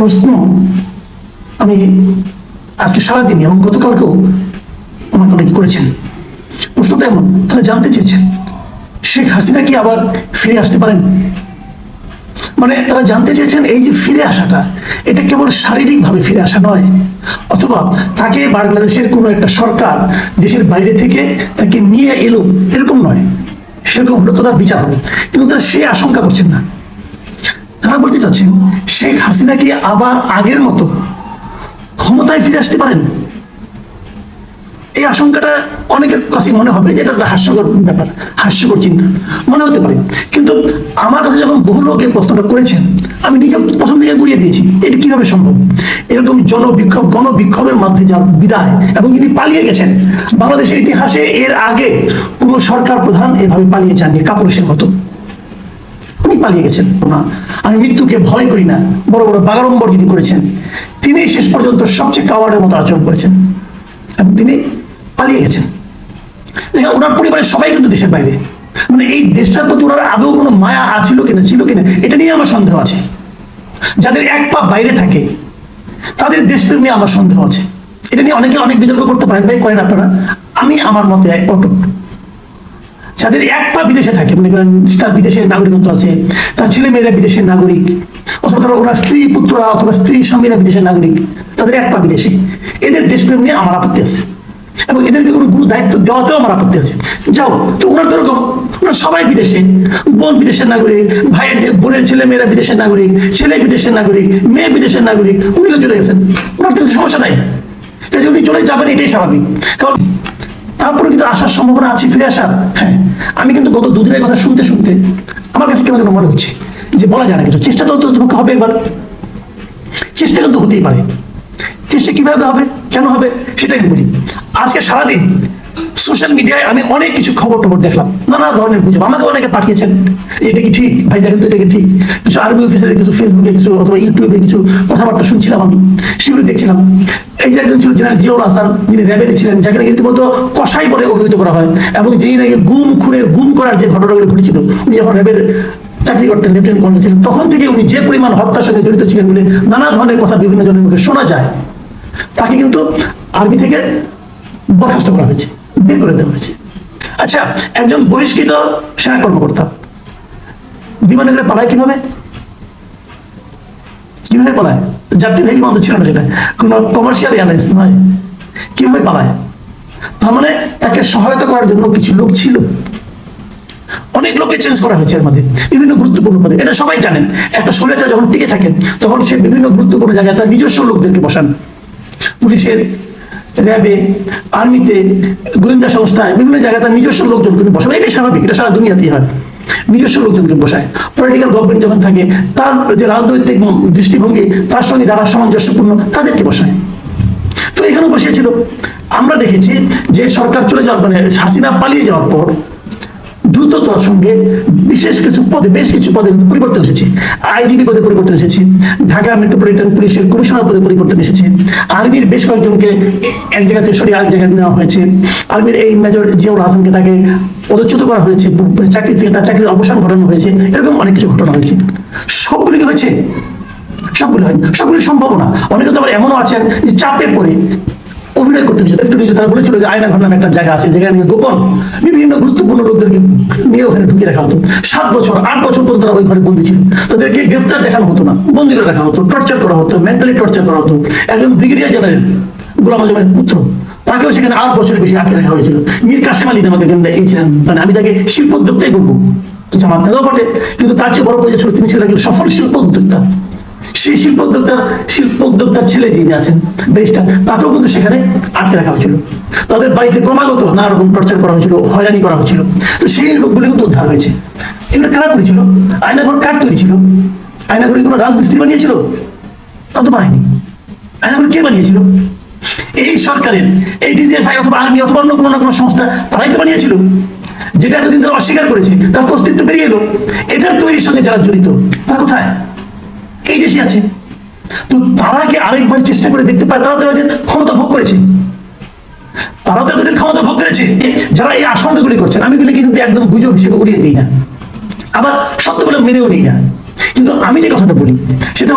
প্রশ্ন আমি আজকে সারাদিনই এবং গতকালকেও আমাকে অনেকে করেছেন। প্রশ্নটা এমন, তারা জানতে চেয়েছেন, শেখ হাসিনা কি আবার ফিরে আসতে পারেন? মানে তারা জানতে চেয়েছেন এই যে ফিরে আসাটা, এটা কেবল শারীরিকভাবে ফিরে আসা নয়, অথবা তাকে বাংলাদেশের কোনো একটা সরকার দেশের বাইরে থেকে তাকে নিয়ে এলো, এরকম নয়। সেরকম হলে তো তার বিচার হবে। কিন্তু তারা সে আশঙ্কা করছেন না। তারা বলতে চাচ্ছেন, শেখ হাসিনা কি আবার আগের মতো ক্ষমতায় ফিরে আসতে পারেন? এই আশঙ্কাটা অনেকের কাছে মনে হবে যে এটা হাস্যকর ব্যাপার, হাস্যকর চিন্তা। মনে হতে পারে। কিন্তু আমার কাছে যখন বহু লোক এই প্রশ্নটা করেছেন, আমি নিজে প্রথম থেকে ঘুরিয়ে দিয়েছি, এটা কীভাবে সম্ভব? এরকম জনবিক্ষোভ, গণবিক্ষোভের মধ্যে যার বিদায়, এবং যিনি পালিয়ে গেছেন, বাংলাদেশের ইতিহাসে এর আগে কোনো সরকার প্রধান এভাবে পালিয়ে যাননি, কাপুরুষের মতো। পালিয়ে গেছেন। না আমি মৃত্যুকে ভয় করি না। বড় বড় বাগাড়ম্বর যিনি করেছেন তিনি শেষ পর্যন্ত সবচেয়ে কাওয়ার্ডের মতো আচরণ করেছেন। এবং তিনি পালিয়ে গেছেন। দেখেন, ওনার পরিবারের সবাই কিন্তু দেশের বাইরে। মানে এই দেশটার প্রতি ওনার আদৌ কোনো মায়া আছিল কিনা ছিল কিনা এটা নিয়ে আমার সন্দেহ আছে। যাদের এক পা বাইরে থাকে তাদের দেশপ্রেম নিয়ে আমার সন্দেহ আছে। এটা নিয়ে অনেকে অনেক বিতর্ক করতে পারেন। ভাই করেন আপনারা। আমি আমার মতে অটুট। যাদের এক পা বিদেশে থাকে। মনে করেন তার বিদেশের নাগরিকত্ব আছে, তার ছেলে মেয়েরা বিদেশের নাগরিক, অথবা তারা ওনার স্ত্রী পুত্ররা অথবা স্ত্রী স্বামীরা বিদেশের নাগরিক, তাদের এক পা বিদেশে। এদের দেশপ্রেম নিয়ে আমার আপত্তি আছে এবং এদেরকে কোনো গুরু দায়িত্ব দেওয়াতেও আমার আপত্তি আছে। যাও, তো ওনার তো এরকম ওনারা সবাই বিদেশে, বোন বিদেশের নাগরিক, ভাইয়ের বোনের ছেলে মেয়েরা বিদেশের নাগরিক, ছেলে বিদেশের নাগরিক, মেয়ে বিদেশের নাগরিক, উনিও চলে গেছেন। ওনার তো সমস্যা নাই। উনি চলে যাবেন, এটাই স্বাভাবিক। কারণ তারপরে কিন্তু আসার সম্ভাবনা আছে? ফিরে আসার? হ্যাঁ। আমি কিন্তু গত দুদিনের কথা শুনতে শুনতে আমার কাছে কেমন যেন মনে হচ্ছে যে বলা যায় না কিছু। চেষ্টা তো তোমাকে হবে এবার চেষ্টা কিন্তু হতেই পারে। চেষ্টা কীভাবে হবে? কেন হবে? সেটাই আমি বলি। আজকে সারাদিন সোশ্যাল মিডিয়ায় আমি অনেক কিছু খবর টবর দেখলাম, নানা ধরনের গুজব, আমাকে অনেকে পাঠিয়েছেন, এটা কি ঠিক? ভাই, দেখেন তো এটা কি ঠিক? কিছু আর্মি অফিসারের কিছু ফেসবুকে কিছু অথবা ইউটিউবে কিছু কথাবার্তা শুনছিলাম আমি, সেগুলো দেখছিলাম। এই যে একজন ছিল জেনারেল জিয়াউল হাসান, যিনি র্যাবের ছিলেন যাকে নাকি রীতিমতো কষাই বলে অভিহিত করা হয়, এবং যিনি নাকি গুম, খুনের গুম করার যে ঘটনাগুলো ঘটেছিল, উনি যখন র্যাবের চাকরি করতেন লেফটেন্যান্ট কর্নেল ছিলেন, তখন থেকে উনি যে পরিমাণ হত্যার সঙ্গে জড়িত ছিলেন বলে নানা ধরনের কথা বিভিন্ন জনের মুখে শোনা যায়, তাকে কিন্তু আর্মি থেকে বরখাস্ত করা হয়েছে। বের করে দেওয়া হয়েছে। আচ্ছা একজন বহিষ্কৃত সেনা কর্মকর্তা বিমানে করে পালায় কীভাবে? কীভাবে পালায়? যাত্রীবাহী বিমান তো ছিল না সেটা। কোনো কমার্শিয়াল এয়ারলাইন্স নয়। কীভাবে পালায়? তার মানে তাকে সহায়তা করার জন্য কিছু লোক ছিল। অনেক লোককে চেঞ্জ করা হয়েছে এর মধ্যে, বিভিন্ন গুরুত্বপূর্ণ পদে। এটা সবাই জানেন। একটা স্বৈরাচার যখন টিকে থাকেন, তখন সে বিভিন্ন গুরুত্বপূর্ণ জায়গায় তার নিজস্ব লোকদেরকে বসান। পুলিশের র্যাবে আর্মিতে, গোয়েন্দা সংস্থায়, বিভিন্ন জায়গায় তার নিজস্ব লোকজনকে বসান এটাই স্বাভাবিক, এটা সারা দুনিয়াতেই হয়। নিজস্ব লোকজনকে বসায়। পলিটিক্যাল গভর্নমেন্ট যখন থাকে, তার যে রাজনৈতিক দৃষ্টিভঙ্গি, তার সঙ্গে যারা সামঞ্জস্যপূর্ণ, তাদেরকে বসায়। তো এখানে বসিয়েছিল। আমরা দেখেছি যে সরকার চলে যাওয়ার মানে হাসিনা পালিয়ে যাওয়ার পর দ্রুততার সঙ্গে বিশেষ কিছু পদে, বেশ কিছু পদে পরিবর্তন এসেছে। আইজিবি পদে পরিবর্তন এসেছে। ঢাকা মেট্রোপলিটন পুলিশের কমিশনার পদে পরিবর্তন এসেছে। আর্মির বেশ কয়েকজনকে এক জায়গা থেকে সরিয়ে আরেক জায়গায় নেওয়া হয়েছে। আর্মির এই মেজর জিয়াউল হাসানকে তাকে পদচ্যুত করা হয়েছে। চাকরি থেকে তার চাকরির অবসান ঘটানো হয়েছে। এরকম অনেক কিছু ঘটনা হয়েছে। সবগুলি কি হয়েছে? সবগুলি হয়নি সবগুলি সম্ভব না। অনেকে তো আবার এমনও আছেন যে চাপে পড়ে অভিনয় করতে হয়েছে একটু নিজে তারা বলেছিল যে আয়না ঘর নামে একটা জায়গা আছে, যেখানে গোপন বিভিন্ন গুরুত্বপূর্ণ লোকদেরকে নিয়ে ওখানে ঢুকিয়ে রাখা হতো। সাত বছর, আট বছর পর্যন্ত তারা ওই ঘরে বন্দি ছিল। তাদেরকে গ্রেফতার দেখানো হতো না, বন্দি করে রাখা হতো টর্চার করা হতো মেন্টালি টর্চার করা হতো। একজন ব্রিগেডিয়ার জেনারেল গোলাম আজমের পুত্র, তাকেও সেখানে আট বছরের বেশি আটকে রাখা হয়েছিল। মীর কাসেম আলী নামকে এই ছিলেন। মানে আমি তাকে শিল্প উদ্যোক্তাই বলব। জামাত বটে, কিন্তু তার চেয়ে বড় পরিচয় ছিল তিনি ছিলেন একজন সফল শিল্প উদ্যোক্তা সেই শিল্প উদ্যোক্তার শিল্প উদ্যোক্তার ছেলে যিনি আছেন, ব্যারিস্টার, তাকেও কিন্তু সেখানে আটকে রাখা হয়েছিল। তাদের বাড়িতে ক্রমাগত নানা রকম টর্চার করা হয়েছিল, হয়রানি করা হয়েছিল। তো সেই লোকগুলি কিন্তু উদ্ধার হয়েছে। এগুলো কারা করেছিল? আয়নাঘর কার তৈরি ছিল? আয়নাঘরে কোনো রাজমিস্ত্রি বানিয়েছিল? তত বানায়নি আয়নাঘর কে বানিয়েছিল? এই সরকারের, এই ডিজিএফআই অথবা আর্মি অথবা অন্য কোনো না কোনো সংস্থা তারাই তো বানিয়েছিল। যেটা এতদিন তারা অস্বীকার করেছে, তার তো অস্তিত্ব বেরিয়ে এলো। এটার তৈরির সঙ্গে যারা জড়িত, তারা কোথায়? এই দেশে আছে। তো তারা কি আরেকবার চেষ্টা করে দেখতে পায়? তারা তো এদের ক্ষমতা ভোগ করেছে। তারা তো তাদের ক্ষমতা ভোগ করেছে। যারা এই আশঙ্কাগুলি করছেন, আমি গুলি কিন্তু একদম গুজব হিসেবে উড়িয়ে দিই না। আবার সত্য বলে মেনেও নিই না। কিন্তু আমি যে কথাটা বলি, সেটা